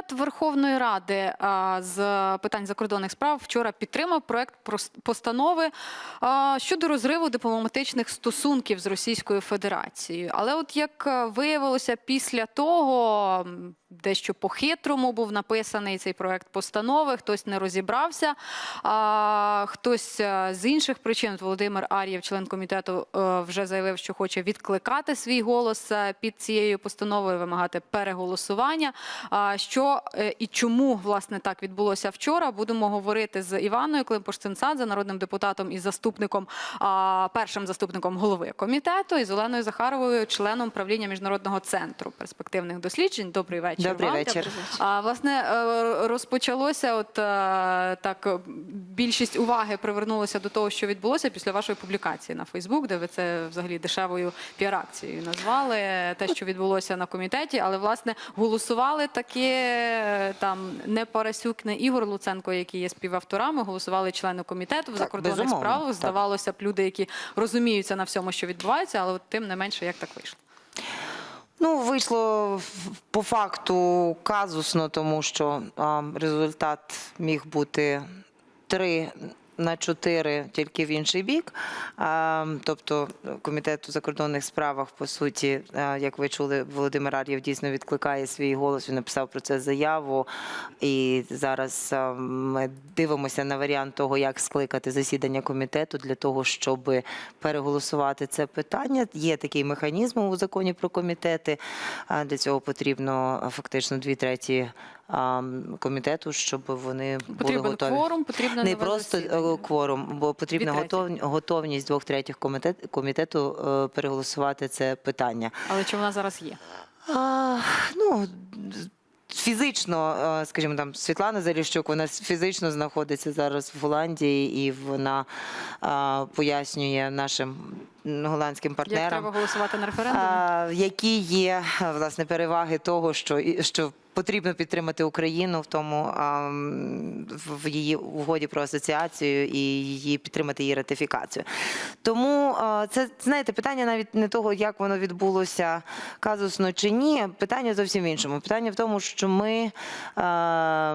Комітет Верховної Ради з питань закордонних справ вчора підтримав проект постанови щодо розриву дипломатичних стосунків з Російською Федерацією. Але, от як е, виявилося, після того дещо по-хитрому був написаний цей проект постанови, хтось не розібрався, а хтось е, з інших причин, Володимир Ар'єв, член комітету, е, вже заявив, що хоче відкликати свій голос під цією постановою, вимагати переголосування. А Що е, і чому власне так відбулося вчора? Будемо говорити з Іваною Климпуш-Цинцадзе, народним депутатом і заступником, першим заступником голови комітету, і з Оленою Захаровою, членом правління міжнародного центру перспективних досліджень. Добрий вечір. Добрий вечір. А власне е, розпочалося, от е, так більшість уваги привернулося до того, що відбулося після вашої публікації на Фейсбук, де ви це взагалі дешевою піар-акцією назвали те, що відбулося на комітеті. Але власне голосували таки там не Парасюк, не Ігор Луценко, які є співавторами. Голосували члени комітету в Так, закордонних безумовно, справах. Здавалося б, люди, які розуміються на всьому, що відбувається, але от тим не менше, як так вийшло. Ну, вийшло по факту казусно, тому що а, результат міг бути три на чотири тільки в інший бік. Тобто комітет у закордонних справах, по суті, як ви чули, Володимир Ар'єв дійсно відкликає свій голос. Він написав про це заяву. І зараз ми дивимося на варіант того, як скликати засідання комітету для того, щоб переголосувати це питання. Є такий механізм у законі про комітети. Для цього потрібно фактично дві треті комітету, щоб вони були готові. кворум, потрібно Не просто засідання. е, кворум, бо потрібна готов, готовність двох третіх комітет, комітету е, переголосувати це питання. Але чи вона зараз є? А, ну, фізично, е, скажімо, там Світлана Заліщук, вона фізично знаходиться зараз в Голландії, і вона а, пояснює нашим голландським Як партнерам. треба голосувати на референдумі? А, які є власне переваги того, що що потрібно підтримати Україну в тому в її угоді про асоціацію і її підтримати її ратифікацію. Тому це знаєте, питання навіть не того, як воно відбулося казусно чи ні. Питання зовсім іншому. Питання в тому, що ми,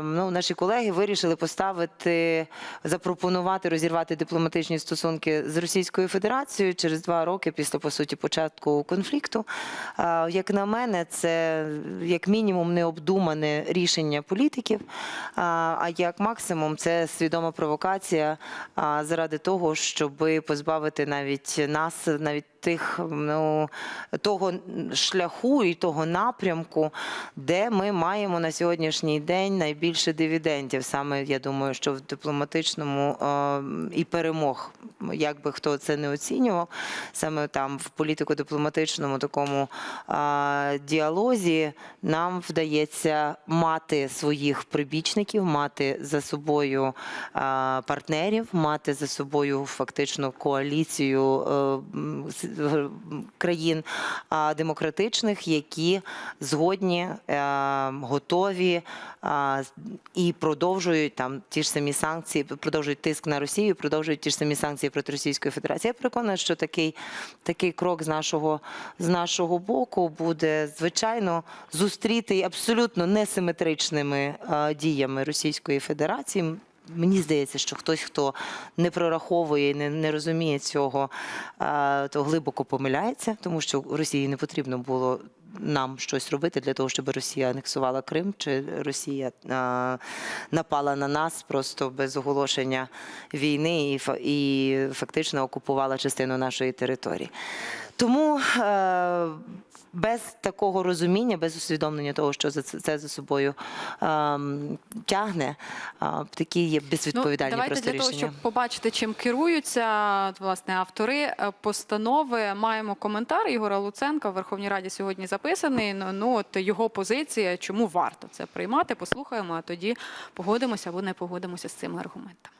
ну, наші колеги, вирішили поставити, запропонувати розірвати дипломатичні стосунки з Російською Федерацією через два роки після по суті початку конфлікту. Як на мене, це як мінімум необдумане рішення політиків. А як максимум, це свідома провокація заради того, щоб позбавити навіть нас, навіть тих ну того шляху і того напрямку, де ми маємо на сьогоднішній день найбільше дивідендів. Саме я думаю, що в дипломатичному е, і перемог, як би хто це не оцінював, саме там в політико-дипломатичному такому е, діалозі нам вдається мати своїх прибічників, мати за собою е, партнерів, мати за собою фактично коаліцію країн демократичних, які згодні, е, готові і продовжують там ті ж самі санкції, продовжують тиск на Росію, продовжують ті ж самі санкції проти Російської Федерації. Я переконана, що такий, такий крок з нашого, з нашого боку буде звичайно зустрітий абсолютно несиметричними діями Російської Федерації. Мені здається, що хтось, хто не прораховує, не, не розуміє цього, то глибоко помиляється, тому що Росії не потрібно було нам щось робити для того, щоб Росія анексувала Крим, чи Росія а, напала на нас просто без оголошення війни і, і фактично окупувала частину нашої території. Тому е, без такого розуміння, без усвідомлення того, що за це, за собою ем, тягне, а, такі є безвідповідальні ну, давайте просто для того, щоб побачити, чим керуються власне автори е, постанови. Маємо коментар Ігора Луценка в Верховній Раді сьогодні записаний. Ну, ну от його позиція, чому варто це приймати. Послухаємо, а тоді погодимося або не погодимося з цими аргументами.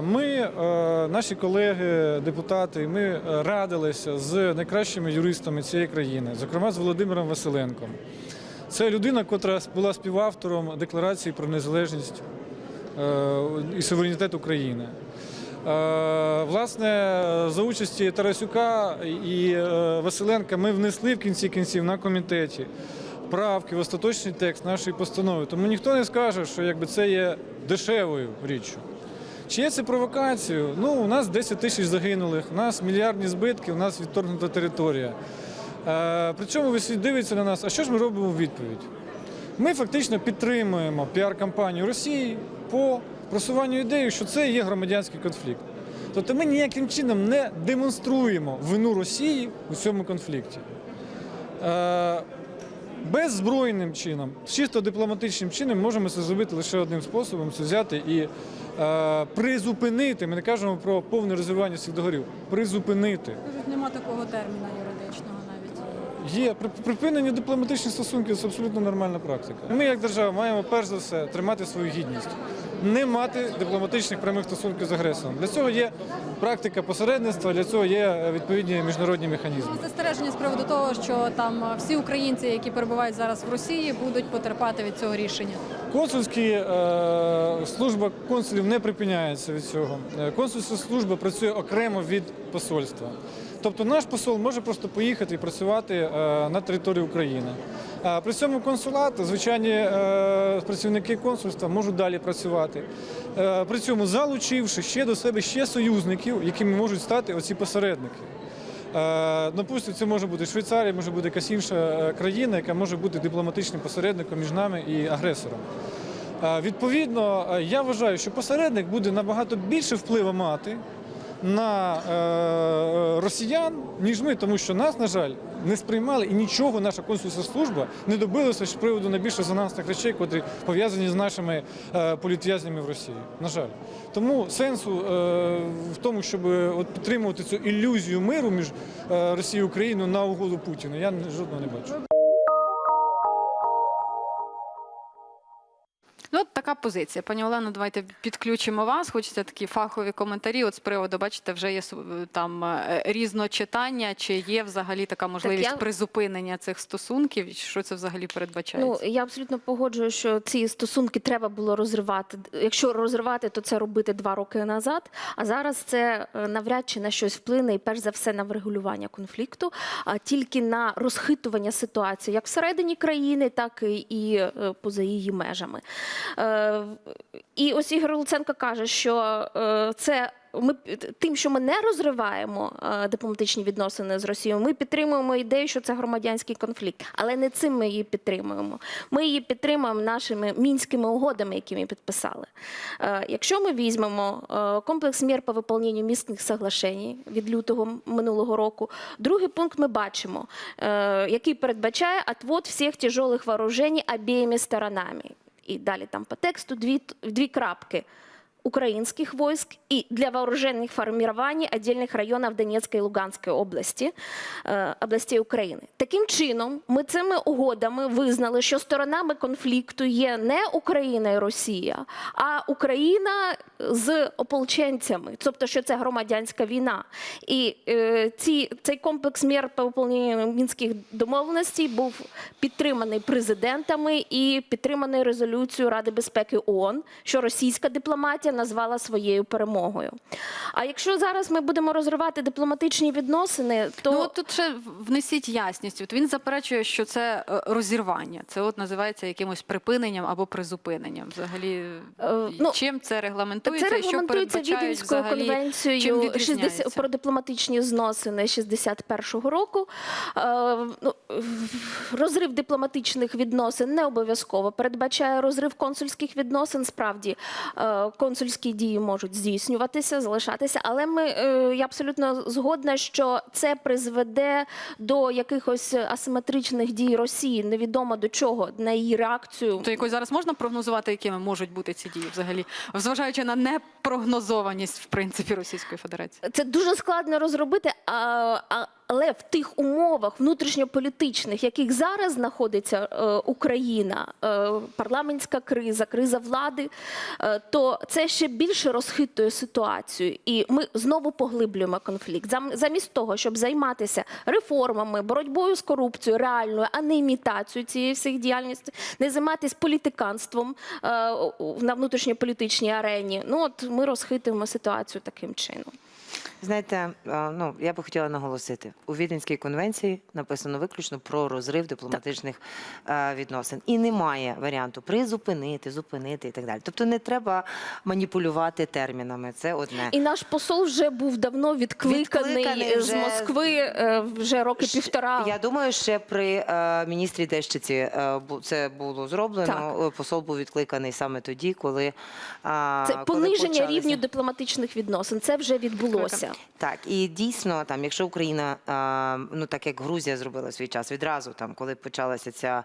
Ми, е, наші колеги, депутати, ми е, радилися з найкращими юристами цієї країни, зокрема з Володимиром Василенком. Це людина, котра була співавтором декларації про незалежність е, і суверенітет України. Власне, за участі Тарасюка і Василенка ми внесли в кінці кінців на комітеті правки в остаточний текст нашої постанови. Тому ніхто не скаже, що якби це є дешевою річчю. Чи є це провокацією? Ну, у нас 10 тисяч загинулих, у нас мільярдні збитки, у нас відторгнута територія. Е, причому ви всі дивитеся на нас, а що ж ми робимо у відповідь? Ми фактично підтримуємо піар-кампанію Росії по просуванню ідеї, що це є громадянський конфлікт. Тобто ми ніяким чином не демонструємо вину Росії у цьому конфлікті. Е, Беззбройним чином, чисто дипломатичним чином можемо це зробити лише одним способом це взяти і е, призупинити. Ми не кажемо про повне розвивання цих договорів. Призупинити. Кажуть, нема такого терміна юридичного навіть. Є припинення дипломатичних стосунків це абсолютно нормальна практика. Ми, як держава, маємо перш за все тримати свою гідність, не мати дипломатичних прямих стосунків з агресором. Для цього є практика посередництва, для цього є е, відповідні міжнародні механізми. Застереження з приводу того, що там е, всі українці, які перебувають зараз в Росії, будуть потерпати від цього рішення. Консульські е, служба консулів не припиняється від цього. Е, Консульська служба працює окремо від посольства. Тобто наш посол може просто поїхати і працювати е, на території України. При цьому консулат, звичайні е, працівники консульства можуть далі працювати. Е, при цьому залучивши ще до себе ще союзників, якими можуть стати оці посередники. Допустимо, це може бути Швейцарія, може бути якась інша країна, яка може бути дипломатичним посередником між нами і агресором. Відповідно, я вважаю, що посередник буде набагато більше впливу мати на е, росіян, ніж ми, тому що нас, на жаль, не сприймали і нічого наша консульська служба не добилася з приводу найбільш резонансних речей, котрі пов'язані з нашими е, політв'язнями в Росії. На жаль. Тому сенсу е, в тому, щоб от підтримувати цю ілюзію миру між е, Росією і Україною на угоду Путіну, я жодного не бачу. Ну, от така позиція. Пані Олено, давайте підключимо вас. Хочеться такі фахові коментарі. От з приводу, бачите, вже є там е, різночитання. Чи є взагалі така можливість я- призупинення цих стосунків? Що це взагалі передбачається? Ну я абсолютно погоджую, що ці стосунки треба було розривати. Якщо розривати, то це робити два роки назад. А зараз це е, навряд чи на щось вплине, і перш за все на врегулювання конфлікту, а тільки на розхитування ситуації, як всередині країни, так і- і е, поза її межами. Е, І ось Ігор Луценко каже, що е, це. Ми тим, що ми не розриваємо е, дипломатичні відносини з Росією, ми підтримуємо ідею, що це громадянський конфлікт, але не цим ми її підтримуємо. Ми її підтримуємо нашими мінськими угодами, які ми підписали. Якщо ми візьмемо комплекс мір по виконанню мінських соглашень від лютого минулого року, другий пункт ми бачимо, який передбачає отвод всіх тяжелих вооружень обеими сторонами. І далі там по тексту дві, дві крапки украинских войск и для вооруженных формирований отдельных районов Донецкой и Луганской області, е, областей України. Таким чином, ми цими угодами визнали, що сторонами конфлікту є не Україна і Росія, а Україна з ополченцями, тобто, що це громадянська війна. І е, ці, цей комплекс мір по виконанню мінських домовленостей був підтриманий президентами і підтриманий резолюцією Ради безпеки ООН, що російська дипломатія назвала своєю перемогою. А якщо зараз ми будемо розривати дипломатичні відносини, то Ну от тут ще внесіть ясність. От він заперечує, що це е, розірвання. Це от називається якимось припиненням або призупиненням. Взагалі, Е, ну, чим це регламентується? Це і що регламентується Віденською взагалі? чим 60, про дипломатичні зносини 61-го року. Е, ну, розрив дипломатичних відносин не обов'язково передбачає розрив консульських відносин. Справді е, консульські дії можуть здійснюватися, залишатися, але ми е, я абсолютно згодна, що це призведе до якихось асиметричних дій Росії. Невідомо до чого на її реакцію. То якось зараз можна прогнозувати, якими можуть бути ці дії взагалі, зважаючи на непрогнозованість в принципі Російської Федерації? Це дуже складно розробити, а, а, але в тих умовах внутрішньополітичних, яких зараз знаходиться е, Україна, е, парламентська криза, криза влади, е, то це ще більше розхитує ситуацію, і ми знову поглиблюємо конфлікт. Зам- Замість того, щоб займатися реформами, боротьбою з корупцією, реальною, а не імітацією цієї всіх діяльності, не займатися політиканством на внутрішньополітичній арені. Ну от ми розхитуємо ситуацію таким чином. Знаєте, ну я би хотіла наголосити, у Віденській конвенції написано виключно про розрив дипломатичних е, відносин. І немає варіанту призупинити, зупинити і так далі. Тобто не треба маніпулювати термінами. Це одне. І наш посол вже був давно відкликаний, Відкликаний з вже- Москви е, вже роки півтора. Я думаю, ще при е, міністрі Дещиці це було зроблено. Так. Посол був відкликаний саме тоді, коли Це коли пониження почалися- рівню дипломатичних відносин. Це вже відбулося. Так, і дійсно, там, якщо Україна, ну так як Грузія зробила свій час відразу, там, коли почалася ця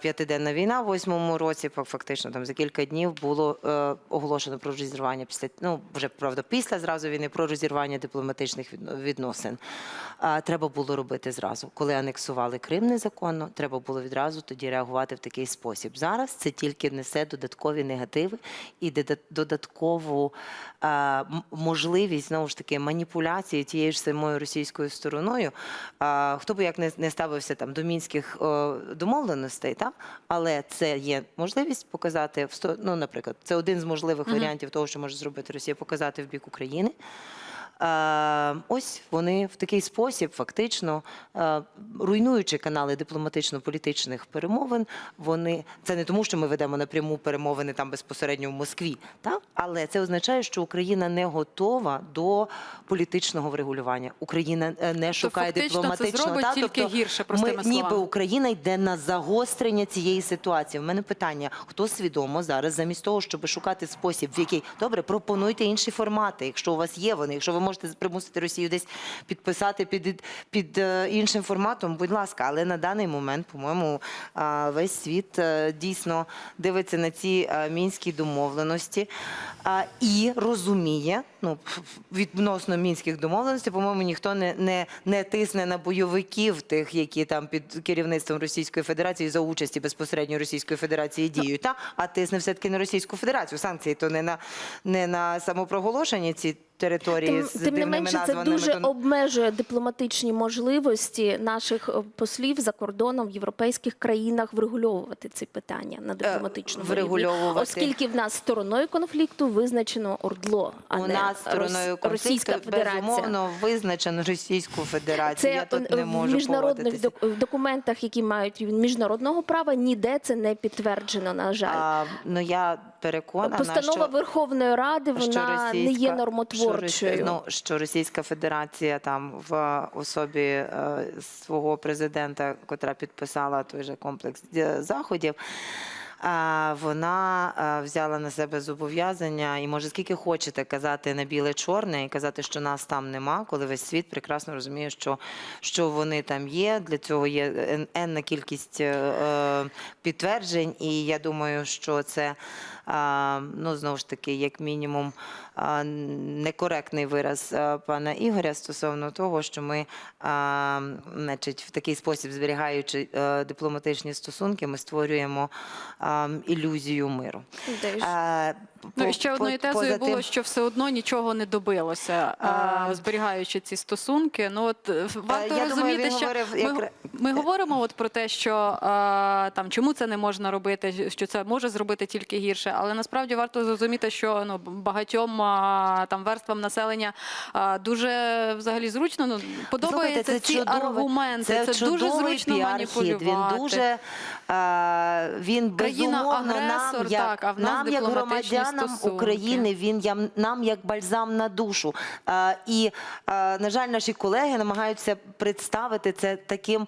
п'ятиденна війна в восьмому році, фа- фактично там за кілька днів було е, оголошено про розірвання після ну вже правда після зразу війни про розірвання дипломатичних відносин. Треба було робити зразу. Коли анексували Крим незаконно, треба було відразу тоді реагувати в такий спосіб. Зараз це тільки несе додаткові негативи і додаткову можливість знову ж таки маніпуляції тією ж самою російською стороною. Хто би як не, ставився там до мінських домовленостей, та? але це є можливість показати в ну, наприклад, це один з можливих варіантів того, що може зробити Росія, показати в бік України. Е, Ось вони в такий спосіб, фактично, е, руйнуючи канали дипломатично-політичних перемовин, вони це не тому, що ми ведемо напряму перемовини там безпосередньо в Москві, та? але це означає, що Україна не готова до політичного врегулювання. Україна е, не шукає фактично це та, тільки тобто гірше, ми, ніби. Україна йде на загострення цієї ситуації. У мене питання: хто свідомо зараз, замість того, щоб шукати спосіб, в який добре, пропонуйте інші формати, якщо у вас є вони, якщо ви можете примусити Росію десь підписати під, під е, іншим форматом, будь ласка, але на даний момент, по-моєму, весь світ е, дійсно дивиться на ці е, мінські домовленості і розуміє, ну відносно мінських домовленостей, по-моєму, ніхто не, не, не тисне на бойовиків тих, які там під керівництвом Російської Федерації за участі безпосередньо Російської Федерації діють, та а тисне все таки на Російську Федерацію. Санкції то не на не на самопроголошення ці території Тим, з тим не менше, це дуже то- обмежує дипломатичні можливості наших е, послів за кордоном в європейських країнах врегульовувати ці питання на дипломатичному рівні. Оскільки в нас стороною конфлікту визначено ОРДЛО, а у не нас стороною Рос- Російська Федерація. безумовно визначено Російську Федерацію. Я тут е, не в міжнародних док- в документах, які мають міжнародного права, ніде це не підтверджено. На жаль, А, ну я переконана, постанова що... Верховної Ради вона не є що, Росі- нормотворчою. ну, що Російська Федерація там в особі е, свого президента, котра підписала той же комплекс е, заходів. Вона е, взяла на себе зобов'язання, і може скільки хочете казати на біле-чорне і казати, що нас там нема, коли весь світ прекрасно розуміє, що, що вони там є. Для цього є ен- енна кількість е, е, підтверджень, і я думаю, що це ну знову ж таки, як мінімум, некоректний вираз пана Ігоря стосовно того, що ми, значить, в такий спосіб зберігаючи е, дипломатичні стосунки, ми створюємо ілюзію миру. Ну по- і ще по- одною тезою поза було, що все одно нічого не добилося, а, зберігаючи ці стосунки. Ну от е, варто я розуміти, він що говорив ми, якра- ми говоримо от про те, що а, там чому це не можна робити, що це може зробити тільки гірше, але насправді варто зрозуміти, що ну багатьом а, там верствам населення а, дуже взагалі зручно. Ну подобаються це ці чудовий- аргументи. Це, дуже чудовий зручно піар-хід. маніпулювати. Він дуже а, він безумовно Країна-агресор, нам, як, так, а в нас нам як дипломатичні громадянам стосунки. України, він ям- нам як бальзам на душу. А, і а, на жаль, наші колеги намагаються представити це таким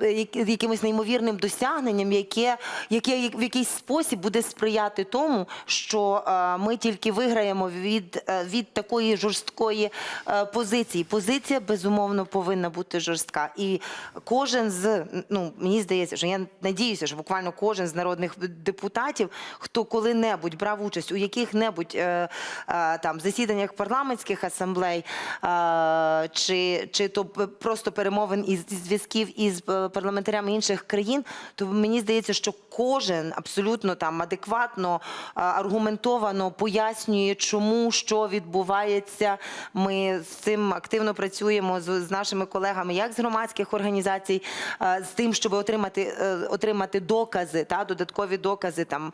як- якимось неймовірним досягненням, яке, яке в якийсь спосіб буде сприяти тому, що ми тільки виграємо від, е, від такої жорсткої е, позиції. Позиція безумовно повинна бути жорстка. І кожен з ну мені здається, що я надіюся, що буквально кожен з народних депутатів, хто коли-небудь брав участь у яких-небудь е, е, там засіданнях парламентських асамблей, е, чи, чи то просто перемовин із зв'язків із е, парламентарями інших країн, то мені здається, що кожен абсолютно там адекватно аргументовано пояснює, чому що відбувається. Ми з цим активно працюємо з, з нашими колегами, як з громадських організацій, з тим, щоб отримати, е, отримати докази, та додаткові докази там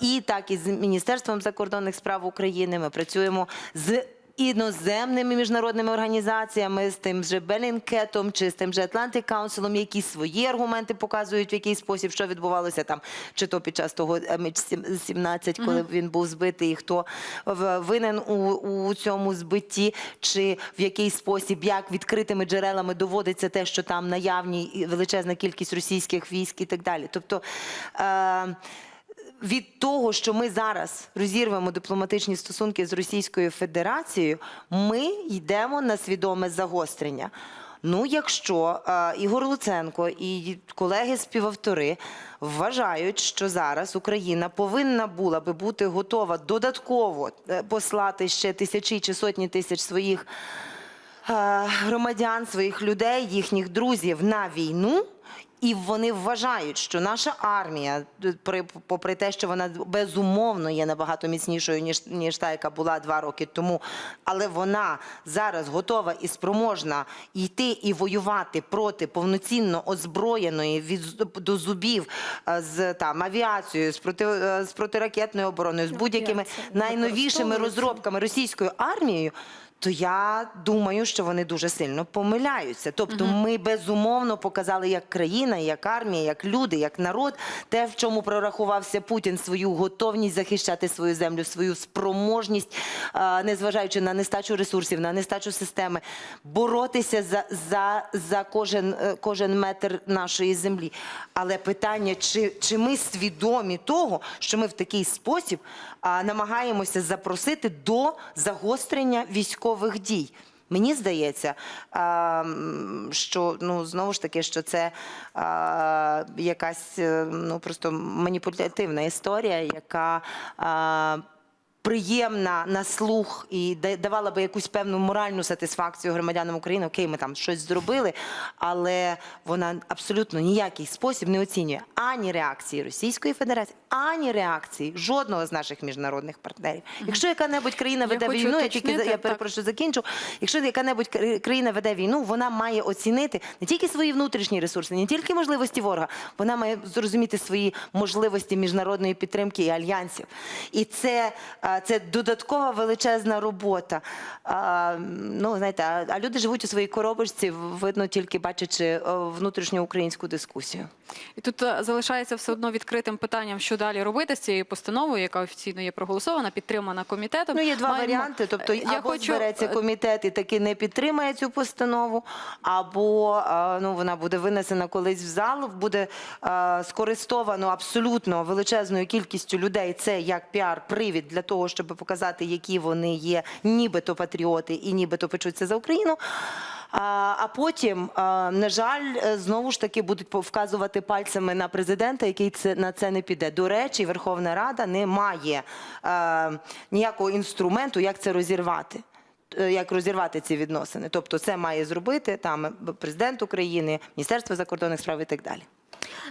і так і з Міністерством закордонних справ України. Ми працюємо з. Іноземними міжнародними організаціями, з тим же Белінкетом чи з тим же Atlantic Council, які свої аргументи показують, в який спосіб що відбувалося там, чи то під час того М17, коли він був збитий, і хто винен у, у цьому збитті, чи в який спосіб, як відкритими джерелами доводиться те, що там наявні величезна кількість російських військ і так далі. Тобто. Е- від того, що ми зараз розірвемо дипломатичні стосунки з Російською Федерацією, ми йдемо на свідоме загострення. Ну, якщо е, Ігор Луценко і колеги-співавтори вважають, що зараз Україна повинна була би бути готова додатково е, послати ще тисячі чи сотні тисяч своїх е, громадян, своїх людей, їхніх друзів на війну. І вони вважають, що наша армія, при- попри те, що вона безумовно є набагато міцнішою, ніж, ніж та, яка була два роки тому, але вона зараз готова і спроможна йти і воювати проти повноцінно озброєної від до зубів е, з там авіацією, з проти е, з протиракетною обороною, з будь-якими найновішими розробками російською армією. То я думаю, що вони дуже сильно помиляються. Тобто, ми безумовно показали як країна, як армія, як люди, як народ, те, в чому прорахувався Путін свою готовність захищати свою землю, свою спроможність, а, незважаючи на нестачу ресурсів, на нестачу системи, боротися за, за, за кожен, е, кожен метр нашої землі. Але питання, чи, чи ми свідомі того, що ми в такий спосіб намагаємося запросити до загострення військових дій. Мені здається, що ну знову ж таки, що це якась е, ну просто маніпулятивна історія, яка приємна на слух і да- давала би якусь певну моральну сатисфакцію громадянам України. Окей, ми там щось зробили, але вона абсолютно ніякий спосіб не оцінює ані реакції Російської Федерації, ані реакції жодного з наших міжнародних партнерів. Якщо яка-небудь країна веде хочу війну, я тільки я перепрошую, закінчу. Якщо яка-небудь країна веде війну, вона має оцінити не тільки свої внутрішні ресурси, не тільки можливості ворога, вона має зрозуміти свої можливості міжнародної підтримки і альянсів. І це, а, це додаткова величезна робота. А, Ну, знаєте, а, а люди живуть у своїй коробочці, видно тільки бачачи о, внутрішню українську дискусію. І тут е, залишається все одно відкритим питанням, що далі робити з цією постановою, яка офіційно є проголосована, підтримана комітетом. Ну, є два Маємо- варіанти. Тобто, Е, або збереться е, комітет і таки не підтримає цю постанову, або е, ну, вона буде винесена колись в зал, буде е, скористовано абсолютно величезною кількістю людей. Це як піар-привід для того, щоб показати, які вони є, нібито патріоти і нібито печуться за Україну. А, потім, на жаль, е, знову ж таки будуть вказувати пальцями на президента, який це на це не піде. До речі, Верховна Рада не має е, ніякого інструменту, як це розірвати. е, Як розірвати ці відносини? Тобто, це має зробити там президент України, Міністерство закордонних справ і так далі.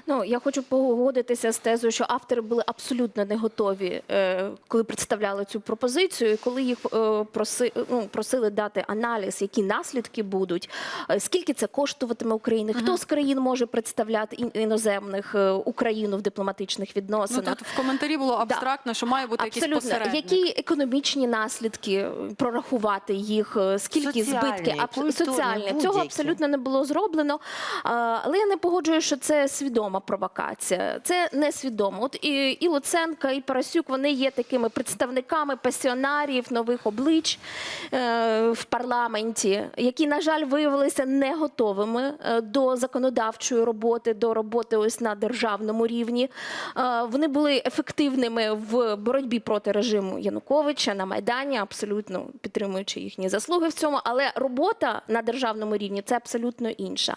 Ну я хочу погодитися з тезою, що автори були абсолютно не готові, е, коли представляли цю пропозицію. І коли їх е, проси, ну, просили дати аналіз, які наслідки будуть, е, скільки це коштуватиме Україні, хто з країн може представляти іноземних Україну в дипломатичних Ну, відносинах. тут в коментарі було абстрактно, що має бути якийсь Абсолютно. посередник. Які економічні наслідки прорахувати їх, скільки Соціальні, збитки соціальні цього абсолютно не було зроблено. Але я не погоджую, що це свідома провокація. Це несвідомо. От і, і Луценка, і Парасюк вони є такими представниками пасіонарів нових облич е, в парламенті, які, на жаль, виявилися не готовими е, до законодавчої роботи, до роботи ось на державному рівні. Е, Вони були ефективними в боротьбі проти режиму Януковича на Майдані, абсолютно підтримуючи їхні заслуги в цьому. Але робота на державному рівні це абсолютно інша.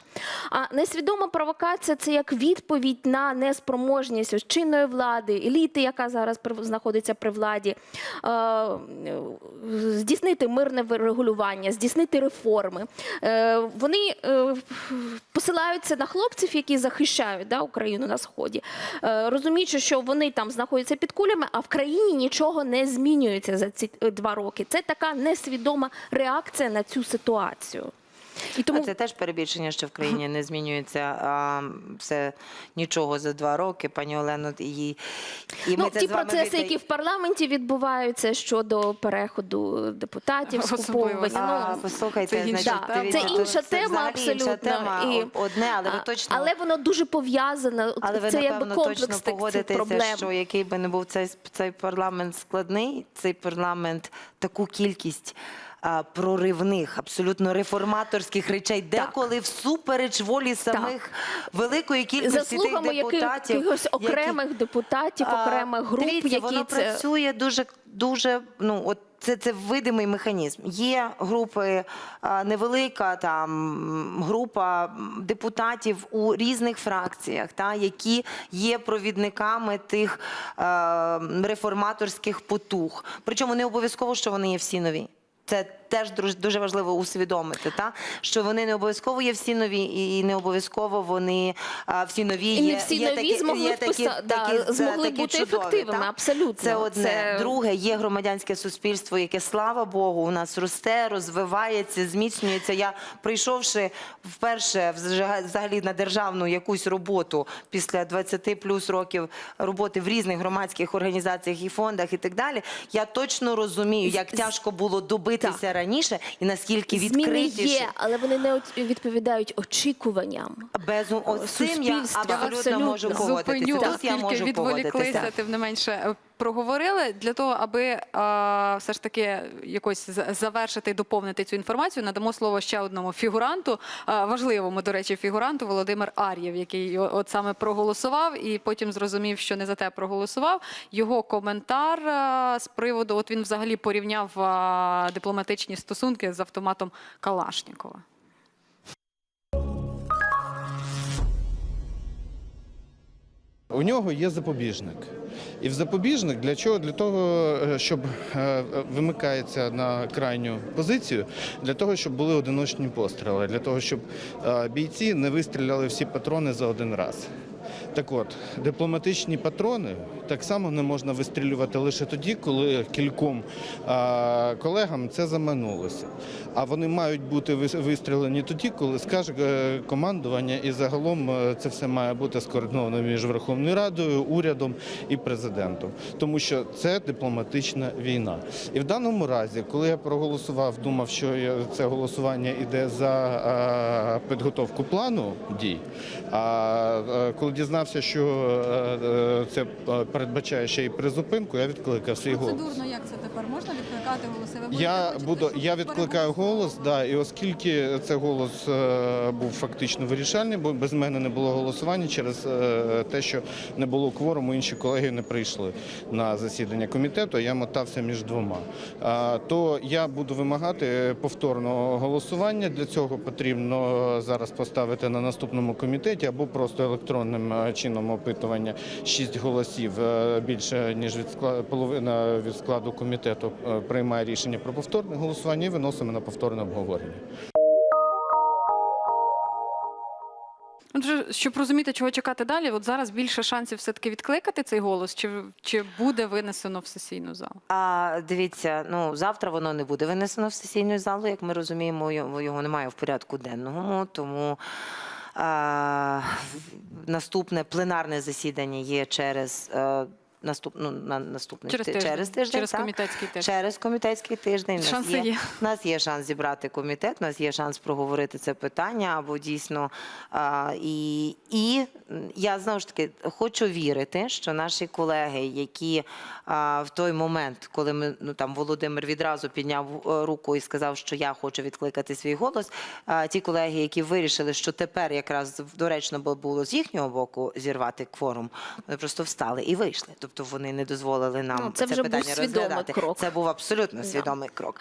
А несвідома провокація це як відповідь відповідь на неспроможність чинної влади, еліти, яка зараз знаходиться при владі, е, здійснити мирне регулювання, здійснити реформи. Е, Вони е, посилаються на хлопців, які захищають да, Україну на сході, розуміючи, що вони там знаходяться під кулями, а в країні нічого не змінюється за ці два роки. Це така несвідома реакція на цю ситуацію. І тому А це теж перебільшення, що в країні не змінюється а, все нічого за два роки, пані Олено. І, і ну, це ті з вами процеси, віддай- які в парламенті відбуваються щодо переходу депутатів, скуповування. Ну, послухайте, це інша значить, тема. дивіться, Це інша тема, взагалі інша абсолютно. тема, І- одне, але ви точно але воно дуже пов'язане. Але ви це якби напевно комплекс точно погодитеся, що який би не був цей, цей парламент складний, цей парламент таку кількість. А, Проривних, абсолютно реформаторських речей, деколи всупереч волі самих великої кількості Заслугами тих депутатів, якихось які- окремих депутатів, окремих груп, Дивіться, які воно це працює дуже, дуже, ну, от це, це видимий механізм. Є групи, а, невелика там група депутатів у різних фракціях, та, які є провідниками тих е, реформаторських потуг. Причому не обов'язково, що вони є всі нові. Це теж дуже важливо усвідомити, та що вони не обов'язково є всі нові, і не обов'язково вони а, всі нові І не всі є нові такі, змогли є такі, вписа- да, такі, це- змогли такі бути чудові, ефективними, та? абсолютно. Це одне. Це- Друге, є громадянське суспільство, яке, слава Богу, у нас росте, розвивається, зміцнюється. Я, прийшовши вперше взагалі на державну якусь роботу після 20 плюс років роботи в різних громадських організаціях і фондах і так далі, я точно розумію, як тяжко було добитися раніше і наскільки зміни відкритіше. є, але вони не от- відповідають очікуванням. Без цим я Суспільства, абсолютно, абсолютно. можу погодитися. Зупиню, Тут я оскільки можу відволіклися, погодитися. тим не менше проговорили для того, аби е, все ж таки якось за- завершити і доповнити цю інформацію. Надамо слово ще одному фігуранту, е, важливому, до речі, фігуранту Володимир Ар'єв, який от саме проголосував і потім зрозумів, що не за те проголосував. Його коментар е, з приводу, от він взагалі порівняв е, дипломатичні стосунки з автоматом Калашнікова. У нього є запобіжник. І в запобіжник для чого? Для того, е, щоб е, вимикається на крайню позицію, для того, щоб були одиночні постріли, для того, щоб е, бійці не вистріляли всі патрони за один раз. Так от, дипломатичні патрони так само не можна вистрілювати лише тоді, коли кільком е, колегам це заманулося. А вони мають бути вистрілені тоді, коли скаже е, командування, і загалом е, це все має бути скоординовано між Верховною Радою, урядом і президентом, тому що це дипломатична війна. І в даному разі, коли я проголосував, думав, що це голосування йде за е, підготовку плану дій. А е, коли дізнався, що е, е, це е, передбачає ще й призупинку, я відкликав свій голос. Процедурно як це тепер? Можна відкликати голоси? Ви Я буду, я відкликаю голос, да, і оскільки це голос був фактично вирішальний, бо без мене не було голосування через те, що не було кворуму, інші колеги не прийшли на засідання комітету. Я мотався між двома. То я буду вимагати повторного голосування. Для цього потрібно зараз поставити на наступному комітеті або просто електронним чином опитування шість голосів е, більше ніж від скла- половина від складу комітету е, приймає рішення про повторне голосування і виносимо на повторне обговорення. Отже, щоб розуміти, чого чекати далі, от зараз більше шансів все-таки відкликати цей голос, чи, чи буде винесено в сесійну залу? А дивіться, ну завтра воно не буде винесено в сесійну залу, як ми розуміємо, його немає в порядку денному, тому наступне пленарне засідання є через. Наступ, ну, на наступний Через тиждень. через тиждень Через так? комітетський тиждень. Через комітетський тиждень. У нас є, є. У нас є шанс зібрати комітет, у нас є шанс проговорити це питання або дійсно. А, і, і я знову ж таки хочу вірити, що наші колеги, які а, в той момент, коли ми ну там Володимир відразу підняв е, руку і сказав, що я хочу відкликати свій голос. А, ті колеги, які вирішили, що тепер якраз доречно було з їхнього боку зірвати кворум, вони просто встали і вийшли. Тобто вони не дозволили нам Ну, це вже питання розглядати. крок. Це був абсолютно свідомий крок,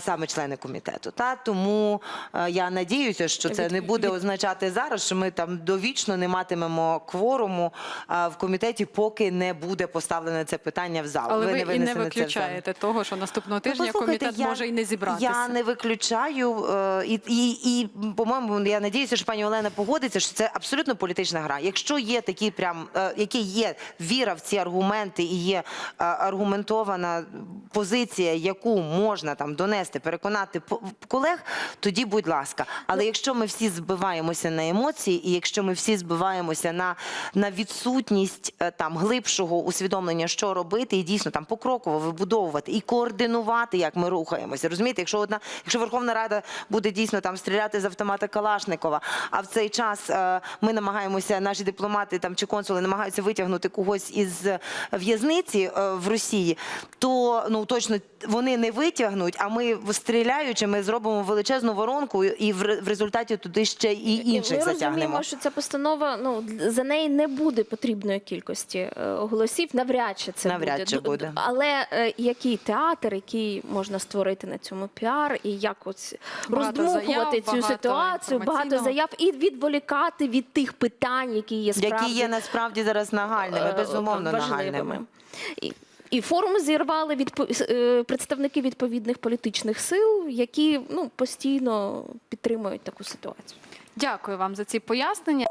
саме члени комітету. Та тому я надіюся, що це Від- не буде від- означати зараз, що ми там довічно не матимемо кворуму в комітеті, поки не буде поставлене це питання в зал. Але ви, не і не це виключаєте того, що наступного Ну, тижня послухайте, комітет я- може і не зібратися. Я не виключаю е, і, і, і по-моєму, я надіюся, що пані Олена погодиться, що це абсолютно політична гра. Якщо є такі прям, е, які є віра в ці аргументи і є е, аргументована позиція, яку можна там донести, переконати колег, тоді будь ласка. Але якщо ми всі збиваємося на емоції, і якщо ми всі збиваємося на, на відсутність е, там глибшого усвідомлення, що робити, і дійсно там покроково вибудовувати і координувати, як ми рухаємося. Розумієте, якщо одна, якщо Верховна Рада буде дійсно там стріляти з автомата Калашникова, а в цей час е, ми намагаємося, наші дипломати там чи консули намагаються витягнути когось із в'язниці е, в Росії, то ну точно вони не витягнуть, а ми стріляючи, ми зробимо величезну воронку, і в, результаті туди ще і інших ми затягнемо. розуміємо, що ця постанова ну за неї не буде потрібної кількості е, голосів. Навряд чи це Навряд буде. чи буде. Але е, який театр, який можна створити на цьому піар, і як ось Багато роздмухувати заяв, цю багато ситуацію, багато заяв і відволікати від тих питань, які є справді які є насправді зараз нагальними, безумовно важливими. Нагальними. І, і форум зірвали від е, представники відповідних політичних сил, які ну постійно підтримують таку ситуацію. Дякую вам за ці пояснення.